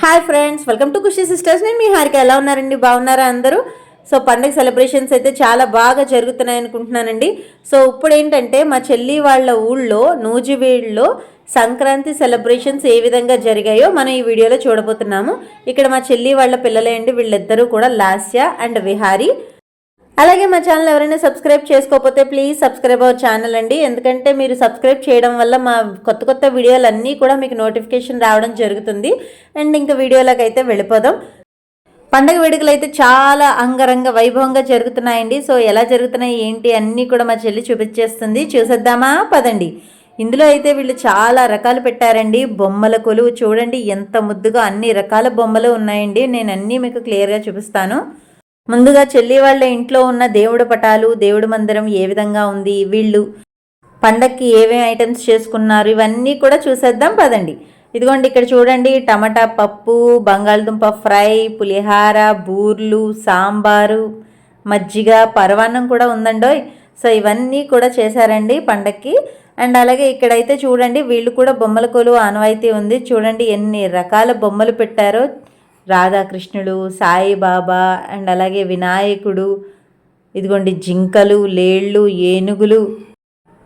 Hi friends welcome to Khushi sisters. నేను మీ హారిక. ఎలా ఉన్నారండి? బాగున్నారా అందరూ? సో పండగ సెలబ్రేషన్స్ అయితే చాలా బాగా జరుగుతున్నాయి అనుకుంటున్నానండి. సో ఇప్పుడు ఏంటంటే మా చెల్లి వాళ్ళ ఊళ్ళో నూజివీడులో సంక్రాంతి సెలబ్రేషన్స్ ఏ విధంగా జరిగాయో మనం ఈ వీడియోలో చూడబోతున్నాము. ఇక్కడ మా చెల్లి వాళ్ళ పిల్లలే అండి. వీళ్ళిద్దరూ కూడా లాస్య అండ్ విహారీ. అలాగే మా ఛానల్ ఎవరైనా సబ్స్క్రైబ్ చేసుకోకపోతే ప్లీజ్ సబ్స్క్రైబ్ అవర్ ఛానల్ అండి. ఎందుకంటే మీరు సబ్స్క్రైబ్ చేయడం వల్ల మా కొత్త కొత్త వీడియోలు అన్నీ కూడా మీకు నోటిఫికేషన్ రావడం జరుగుతుంది. అండ్ ఇంకా వీడియోలకైతే అయితే వెళ్ళిపోదాం. పండగ వేడుకలు అయితే చాలా అంగరంగ వైభవంగా జరుగుతున్నాయండి. సో ఎలా జరుగుతున్నాయి ఏంటి అన్నీ కూడా మా చెల్లి చూపించేస్తుంది. చూసేద్దామా? పదండి. ఇందులో అయితే వీళ్ళు చాలా రకాలు పెట్టారండి. బొమ్మల కొలువు చూడండి. ఎంత ముద్దుగా అన్ని రకాల బొమ్మలు ఉన్నాయండి. నేను అన్నీ మీకు క్లియర్గా చూపిస్తాను. ముందుగా చెల్లి వాళ్ళ ఇంట్లో ఉన్న దేవుడి పటాలు దేవుడి మందిరం ఏ విధంగా ఉంది వీళ్ళు పండక్కి ఏమేమి ఐటమ్స్ చేసుకున్నారు ఇవన్నీ కూడా చూసేద్దాం పదండి. ఇదిగోండి ఇక్కడ చూడండి టమాటా పప్పు బంగాళదుంప ఫ్రై పులిహార బూర్లు సాంబారు మజ్జిగ పరవాన్నం కూడా ఉందండోయ్. సో ఇవన్నీ కూడా చేశారండి పండక్కి. అండ్ అలాగే ఇక్కడైతే చూడండి వీళ్ళు కూడా బొమ్మల కొలువు ఆనవాయితీ ఉంది. చూడండి ఎన్ని రకాల బొమ్మలు పెట్టారో. రాధాకృష్ణుడు సాయిబాబా అండ్ అలాగే వినాయకుడు ఇదిగోండి జింకలు లేళ్ళు ఏనుగులు.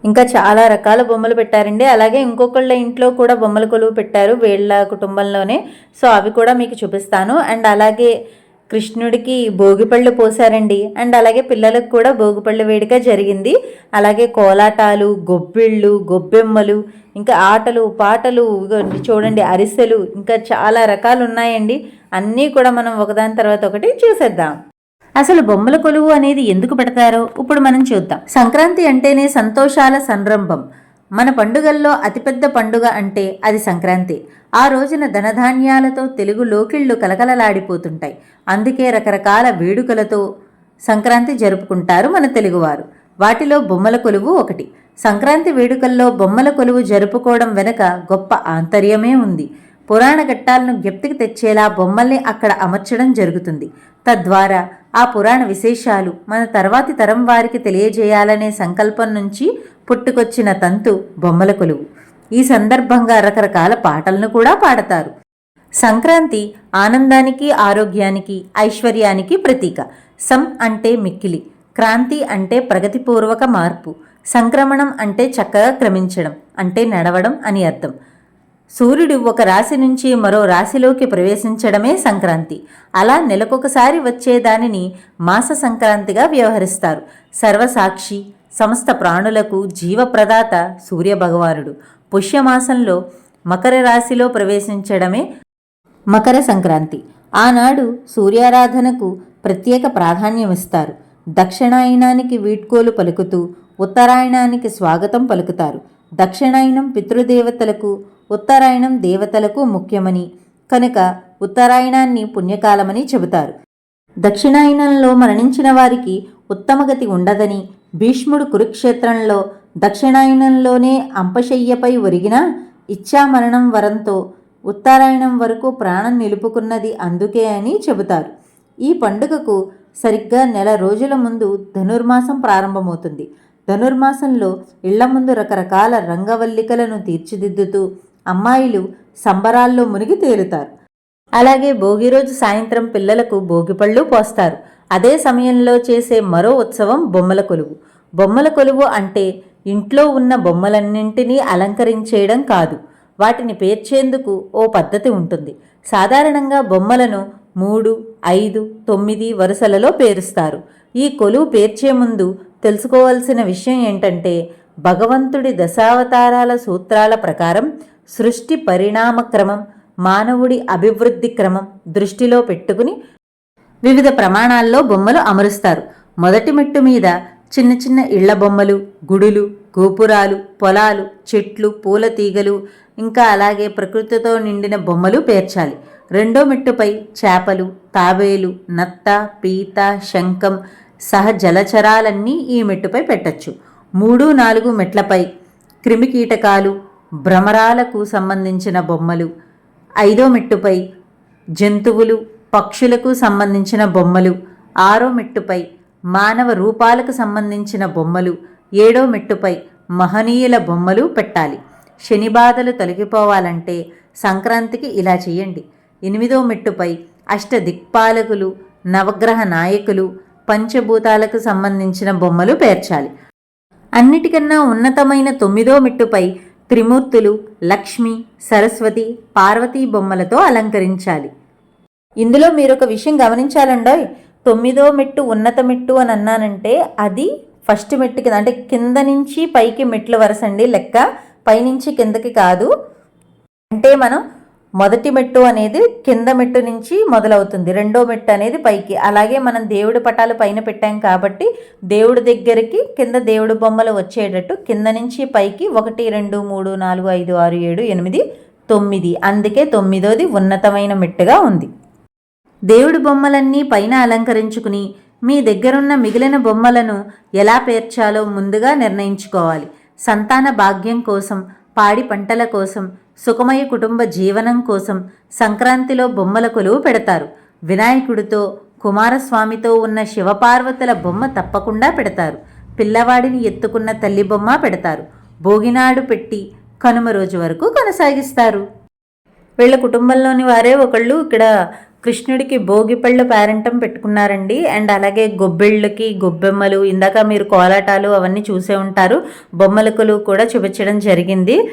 ఇంకా చాలా రకాల బొమ్మలు పెట్టారండి. అలాగే ఇంకొకళ్ళ ఇంట్లో కూడా బొమ్మల కొలువు పెట్టారు వీళ్ళ కుటుంబంలోనే. సో అవి కూడా మీకు చూపిస్తాను. అండ్ అలాగే కృష్ణుడికి భోగిపళ్ళు పోసారండి అండ్ అలాగే పిల్లలకు కూడా భోగిపళ్ళు వేడుక జరిగింది. అలాగే కోలాటాలు గొబ్బిళ్ళు గొబ్బెమ్మలు ఇంకా ఆటలు పాటలు చూడండి అరిసెలు ఇంకా చాలా రకాలు ఉన్నాయండి. అన్నీ కూడా మనం ఒకదాని తర్వాత ఒకటి చూసేద్దాం. అసలు బొమ్మల కొలువు అనేది ఎందుకు పెడతారో? ఇప్పుడు మనం చూద్దాం. సంక్రాంతి అంటేనే సంతోషాల సంరంభం. మన పండుగల్లో అతిపెద్ద పండుగ అంటే అది సంక్రాంతి. ఆ రోజున ధనధాన్యాలతో తెలుగు లోకిళ్ళు కలకలలాడిపోతుంటాయి. అందుకే రకరకాల వేడుకలతో సంక్రాంతి జరుపుకుంటారు మన తెలుగువారు. వాటిలో బొమ్మల కొలువు ఒకటి. సంక్రాంతి వేడుకల్లో బొమ్మల కొలువు జరుపుకోవడం వెనుక గొప్ప ఆంతర్యమే ఉంది. పురాణ ఘట్టాలను జ్ఞప్తికి తెచ్చేలా బొమ్మల్ని అక్కడ అమర్చడం జరుగుతుంది. తద్వారా ఆ పురాణ విశేషాలు మన తర్వాతి తరం వారికి తెలియజేయాలనే సంకల్పం నుంచి పుట్టుకొచ్చిన తంతు బొమ్మల కొలువు. ఈ సందర్భంగా రకరకాల పాటలను కూడా పాడతారు. సంక్రాంతి ఆనందానికి ఆరోగ్యానికి ఐశ్వర్యానికి ప్రతీక. సం అంటే మిక్కిలి క్రాంతి అంటే ప్రగతిపూర్వక మార్పు సంక్రమణం అంటే చక్కగా క్రమించడం అంటే నడవడం అని అర్థం. సూర్యుడు ఒక రాశి నుంచి మరో రాశిలోకి ప్రవేశించడమే సంక్రాంతి. అలా నెలకొకసారి వచ్చే దానిని మాస సంక్రాంతిగా వ్యవహరిస్తారు. సర్వసాక్షి సమస్త ప్రాణులకు జీవప్రదాత సూర్యభగవానుడు. పుష్యమాసంలో మకర రాశిలో ప్రవేశించడమే మకర సంక్రాంతి. ఆనాడు సూర్యారాధనకు ప్రత్యేక ప్రాధాన్యమిస్తారు. దక్షిణాయనానికి వీడ్కోలు పలుకుతూ ఉత్తరాయణానికి స్వాగతం పలుకుతారు. దక్షిణాయనం పితృదేవతలకు ఉత్తరాయణం దేవతలకు ముఖ్యమని. కనుక ఉత్తరాయణాన్ని పుణ్యకాలమని చెబుతారు. దక్షిణాయనంలో మరణించిన వారికి ఉత్తమగతి ఉండదని భీష్ముడు కురుక్షేత్రంలో దక్షిణాయనంలోనే అంపశయ్యపై ఒరిగిన ఇచ్చామరణం వరంతో ఉత్తరాయణం వరకు ప్రాణం నిలుపుకున్నది అందుకే అని చెబుతారు. ఈ పండుగకు సరిగ్గా నెల రోజుల ముందు ధనుర్మాసం ప్రారంభమవుతుంది. ధనుర్మాసంలో ఇళ్ళ ముందు రకరకాల రంగవల్లికలను తీర్చిదిద్దుతూ అమ్మాయిలు సంబరాల్లో మునిగి తేలుతారు. అలాగే భోగి రోజు సాయంత్రం పిల్లలకు భోగిపళ్ళు పోస్తారు. అదే సమయంలో చేసే మరో ఉత్సవం బొమ్మల కొలువు. బొమ్మల కొలువు అంటే ఇంట్లో ఉన్న బొమ్మలన్నింటినీ అలంకరించేయడం కాదు. వాటిని పేర్చేందుకు ఓ పద్ధతి ఉంటుంది. సాధారణంగా బొమ్మలను మూడు ఐదు తొమ్మిది వరుసలలో పేరుస్తారు. ఈ కొలువు పేర్చే ముందు తెలుసుకోవాల్సిన విషయం ఏంటంటే భగవంతుడి దశావతారాల సూత్రాల ప్రకారం సృష్టి పరిణామ క్రమం మానవుడి అభివృద్ధి క్రమం దృష్టిలో పెట్టుకుని వివిధ ప్రమాణాల్లో బొమ్మలు అమరుస్తారు. మొదటి మెట్టు మీద చిన్న చిన్న ఇళ్ళ బొమ్మలు గుడులు గోపురాలు పొలాలు చెట్లు పూల తీగలు ఇంకా అలాగే ప్రకృతితో నిండిన బొమ్మలు పేర్చాలి. రెండో మెట్టుపై చేపలు తాబేలు నత్త పీత శంఖం సహ జలచరాలన్నీ ఈ మెట్టుపై పెట్టచ్చు. మూడు నాలుగు మెట్లపై క్రిమికీటకాలు భ్రమరాలకు సంబంధించిన బొమ్మలు ఐదో మెట్టుపై జంతువులు పక్షులకు సంబంధించిన బొమ్మలు ఆరో మెట్టుపై మానవ రూపాలకు సంబంధించిన బొమ్మలు ఏడో మెట్టుపై మహనీయుల బొమ్మలు పెట్టాలి. శని బాధలు తొలగిపోవాలంటే సంక్రాంతికి ఇలా చేయండి. ఎనిమిదో మెట్టుపై అష్ట దిక్పాలకులు నవగ్రహ నాయకులు పంచభూతాలకు సంబంధించిన బొమ్మలు పేర్చాలి. అన్నిటికన్నా ఉన్నతమైన తొమ్మిదో మెట్టుపై త్రిమూర్తులు లక్ష్మి సరస్వతి పార్వతీ బొమ్మలతో అలంకరించాలి. ఇందులో మీరు ఒక విషయం గమనించాలండోయ్. తొమ్మిదో మెట్టు ఉన్నత మెట్టు అని అన్నానంటే అది ఫస్ట్ మెట్టు కింద అంటే కింద నుంచి పైకి మెట్లు వరసండి లెక్క. పైనుంచి కిందకి కాదు. అంటే మనం మొదటి మెట్టు అనేది కింద మెట్టు నుంచి మొదలవుతుంది. రెండో మెట్టు అనేది పైకి. అలాగే మనం దేవుడి పటాలు పైన పెట్టాం కాబట్టి దేవుడి దగ్గరికి కింద దేవుడి బొమ్మలు వచ్చేటట్టు కింద నుంచి పైకి ఒకటి రెండు మూడు నాలుగు ఐదు ఆరు ఏడు ఎనిమిది తొమ్మిది. అందుకే తొమ్మిదోది ఉన్నతమైన మెట్టుగా ఉంది. దేవుడి బొమ్మలన్నీ పైన అలంకరించుకుని మీ దగ్గరున్న మిగిలిన బొమ్మలను ఎలా పేర్చాలో ముందుగా నిర్ణయించుకోవాలి. సంతాన భాగ్యం కోసం పాడి పంటల కోసం సుఖమయ కుటుంబ జీవనం కోసం సంక్రాంతిలో బొమ్మల కొలువు పెడతారు. వినాయకుడితో కుమారస్వామితో ఉన్న శివపార్వతుల బొమ్మ తప్పకుండా పెడతారు. పిల్లవాడిని ఎత్తుకున్న తల్లి బొమ్మ పెడతారు. భోగినాడు పెట్టి కనుమ రోజు వరకు కొనసాగిస్తారు. వీళ్ళ కుటుంబంలోని వారే ఒకళ్ళు ఇక్కడ కృష్ణుడికి భోగిపళ్ళు పేరంటం పెట్టుకున్నారండి. అండ్ అలాగే గొబ్బెళ్ళకి గొబ్బెమ్మలు ఇందాక మీరు కోలాటాలు అవన్నీ చూసే ఉంటారు. బొమ్మలకులు కూడా చూపించడం జరిగింది.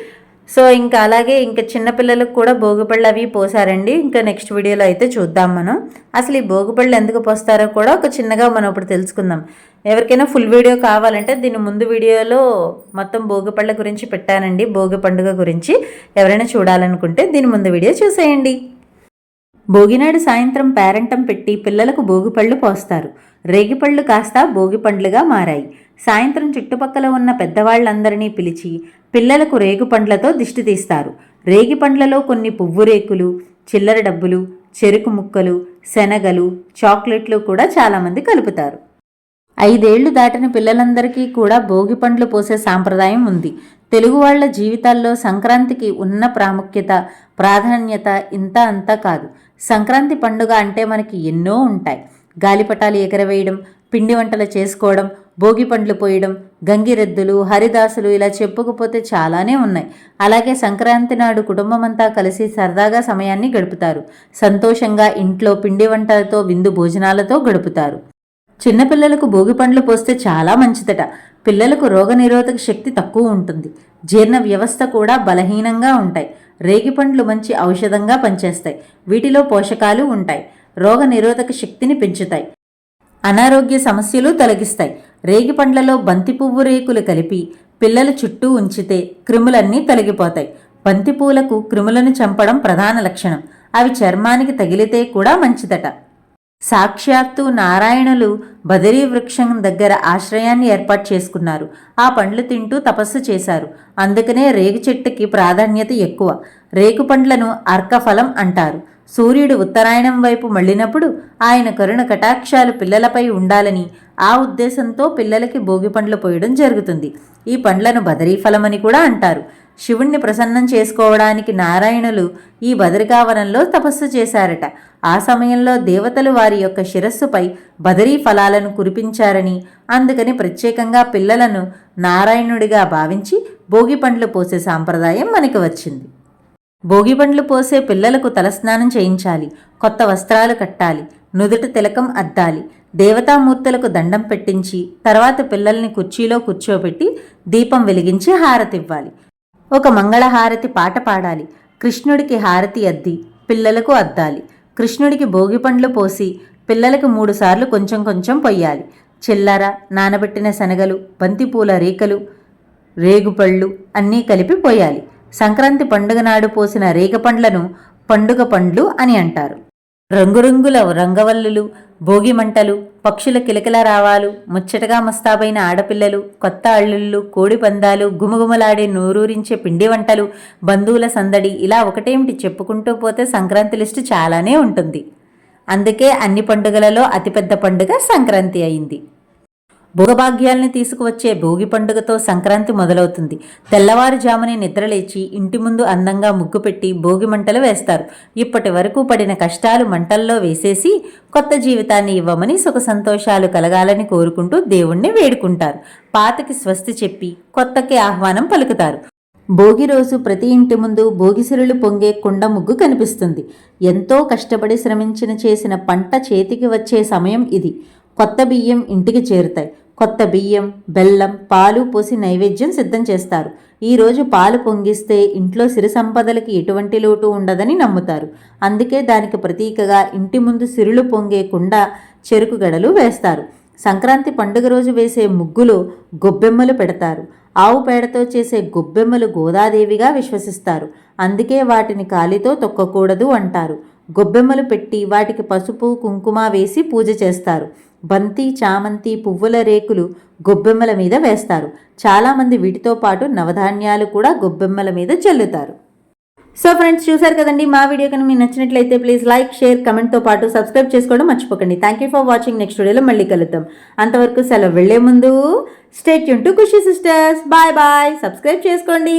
సో ఇంకా అలాగే ఇంకా చిన్నపిల్లలకు కూడా భోగిపళ్ళు అవి పోసారండి. ఇంకా నెక్స్ట్ వీడియోలో అయితే చూద్దాం మనం. అసలు ఈ భోగిపళ్ళు ఎందుకు పోస్తారో కూడా ఒక చిన్నగా మనం ఇప్పుడు తెలుసుకుందాం. ఎవరికైనా ఫుల్ వీడియో కావాలంటే దీని ముందు వీడియోలో మొత్తం భోగిపళ్ళ గురించి పెట్టానండి. భోగి పండుగ గురించి ఎవరైనా చూడాలనుకుంటే దీని ముందు వీడియో చూసేయండి. భోగినాడు సాయంత్రం పేరంటం పెట్టి పిల్లలకు భోగిపళ్ళు పోస్తారు. రేగిపళ్ళు కాస్త భోగిపండ్లుగా మారాయి. సాయంత్రం చుట్టుపక్కల ఉన్న పెద్దవాళ్ళందరినీ పిలిచి పిల్లలకు రేగుపండ్లతో దిష్టి తీస్తారు. రేగి పండ్లలో కొన్ని పువ్వు రేకులు చిల్లర డబ్బులు చెరుకు ముక్కలు శనగలు చాక్లెట్లు కూడా చాలామంది కలుపుతారు. ఐదేళ్ళు దాటిన పిల్లలందరికీ కూడా భోగి పండ్లు పోసే సాంప్రదాయం ఉంది. తెలుగు వాళ్ళ జీవితాల్లో సంక్రాంతికి ఉన్న ప్రాముఖ్యత ప్రాధాన్యత ఇంత అంతా కాదు. సంక్రాంతి పండుగ అంటే మనకి ఎన్నో ఉంటాయి. గాలిపటాలు ఎగరవేయడం పిండి వంటలు చేసుకోవడం భోగి పండ్లు పోయడం గంగిరెద్దులు హరిదాసులు ఇలా చెప్పుకపోతే చాలానే ఉన్నాయి. అలాగే సంక్రాంతి నాడు కుటుంబమంతా కలిసి సరదాగా సమయాన్ని గడుపుతారు. సంతోషంగా ఇంట్లో పిండి వంటలతో విందు భోజనాలతో గడుపుతారు. చిన్నపిల్లలకు భోగి పండ్లు పోస్తే చాలా మంచిదట. పిల్లలకు రోగనిరోధక శక్తి తక్కువ ఉంటుంది. జీర్ణ వ్యవస్థ కూడా బలహీనంగా ఉంటాయి. రేగిపండ్లు మంచి ఔషధంగా పనిచేస్తాయి. వీటిలో పోషకాలు ఉంటాయి. రోగనిరోధక శక్తిని పెంచుతాయి. అనారోగ్య సమస్యలు తొలగిస్తాయి. రేగిపండ్లలో బంతి పువ్వు రేకులు కలిపి పిల్లల చుట్టూ ఉంచితే క్రిములన్నీ తొలగిపోతాయి. బంతిపూలకు క్రిములను చంపడం ప్రధాన లక్షణం. అవి చర్మానికి తగిలితే కూడా మంచిదట. సాక్షాత్తు నారాయణులు బదరీ వృక్షం దగ్గర ఆశ్రయాన్ని ఏర్పాటు చేసుకున్నారు. ఆ పండ్లు తింటూ తపస్సు చేశారు. అందుకనే రేగు చెట్టుకి ప్రాధాన్యత ఎక్కువ. రేగు పండ్లను అర్కఫలం అంటారు. సూర్యుడు ఉత్తరాయణం వైపు మళ్ళినప్పుడు ఆయన కరుణ కటాక్షాలు పిల్లలపై ఉండాలని ఆ ఉద్దేశంతో పిల్లలకి భోగి పండ్లు పోయడం జరుగుతుంది. ఈ పండ్లను బదరీ ఫలమని కూడా అంటారు. శివుణ్ణి ప్రసన్నం చేసుకోవడానికి నారాయణులు ఈ బదరికావనంలో తపస్సు చేశారట. ఆ సమయంలో దేవతలు వారి యొక్క శిరస్సుపై బదరీ ఫలాలను కురిపించారని అందుకని ప్రత్యేకంగా పిల్లలను నారాయణుడిగా భావించి భోగి పండ్లు పోసే సాంప్రదాయం మనకి వచ్చింది. భోగి పండ్లు పోసే పిల్లలకు తలస్నానం చేయించాలి కొత్త వస్త్రాలు కట్టాలి నుదుట తిలకం అద్దాలి దేవతామూర్తులకు దండం పెట్టించి తర్వాత పిల్లల్ని కుర్చీలో కూర్చోబెట్టి దీపం వెలిగించి హారతివ్వాలి ఒక మంగళహారతి పాట పాడాలి. కృష్ణుడికి హారతి అద్ది పిల్లలకు అద్దాలి. కృష్ణుడికి భోగి పండ్లు పోసి పిల్లలకు మూడుసార్లు కొంచెం కొంచెం పొయ్యాలి. చిల్లర నానబెట్టిన శనగలు బంతిపూల రేకలు రేగుపళ్ళు అన్నీ కలిపి పోయాలి. సంక్రాంతి పండుగ నాడు పోసిన రేగపండ్లను పండుగ పండ్లు అని అంటారు. రంగురంగుల రంగవల్లులు భోగి మంటలు పక్షుల కిలకిల రావాలు ముచ్చటగా మస్తాబైన ఆడపిల్లలు కొత్త అల్లుళ్ళు కోడిపందాలు గుమగుమలాడే నోరూరించే పిండి వంటలు బంధువుల సందడి ఇలా ఒకటేమిటి చెప్పుకుంటూ పోతే సంక్రాంతి లిస్టు చాలానే ఉంటుంది. అందుకే అన్ని పండుగలలో అతిపెద్ద పండుగ సంక్రాంతి అయింది. భోగభాగ్యాల్ని తీసుకువచ్చే భోగి పండుగతో సంక్రాంతి మొదలవుతుంది. తెల్లవారుజామునే నిద్రలేచి ఇంటి ముందు అందంగా ముగ్గు పెట్టి భోగి మంటలు వేస్తారు. ఇప్పటి వరకు పడిన కష్టాలు మంటల్లో వేసేసి కొత్త జీవితాన్ని ఇవ్వమని సుఖ సంతోషాలు కలగాలని కోరుకుంటూ దేవుణ్ణి వేడుకుంటారు. పాతకి స్వస్తి చెప్పి కొత్తకి ఆహ్వానం పలుకుతారు. భోగి రోజు ప్రతి ఇంటి ముందు భోగిసిరులు పొంగే కుండ ముగ్గు కనిపిస్తుంది. ఎంతో కష్టపడి శ్రమించిన చేసిన పంట చేతికి వచ్చే సమయం ఇది. కొత్త బియ్యం ఇంటికి చేరుతాయి. కొత్త బియ్యం బెల్లం పాలు పోసి నైవేద్యం సిద్ధం చేస్తారు. ఈరోజు పాలు పొంగిస్తే ఇంట్లో సిరి సంపదలకి ఎటువంటి లోటు ఉండదని నమ్ముతారు. అందుకే దానికి ప్రతీకగా ఇంటి ముందు సిరులు పొంగే కుండ చెరుకు గడలు వేస్తారు. సంక్రాంతి పండుగ రోజు వేసే ముగ్గులో గొబ్బెమ్మలు పెడతారు. ఆవు పేడతో చేసే గొబ్బెమ్మలు గోదాదేవిగా విశ్వసిస్తారు. అందుకే వాటిని కాలితో తొక్కకూడదు అంటారు. గొబ్బెమ్మలు పెట్టి వాటికి పసుపు కుంకుమ వేసి పూజ చేస్తారు. బంతి చామంతి పువ్వుల రేకులు గొబ్బెమ్మల మీద వేస్తారు. చాలామంది వీటితో పాటు నవధాన్యాలు కూడా గొబ్బెమ్మల మీద చల్లుతారు. సో ఫ్రెండ్స్ చూసారు కదండి మా వీడియో కనుక మీకు నచ్చినట్లయితే ప్లీజ్ లైక్ షేర్ కమెంట్తో పాటు సబ్స్క్రైబ్ చేసుకోవడం మర్చిపోకండి. Thank you for watching next వీడియోలో మళ్ళీ కలుద్దాం. అంతవరకు సెలవు వెళ్ళే ముందు stay Yoon to Khushi sisters bye bye subscribe చేసుకోండి.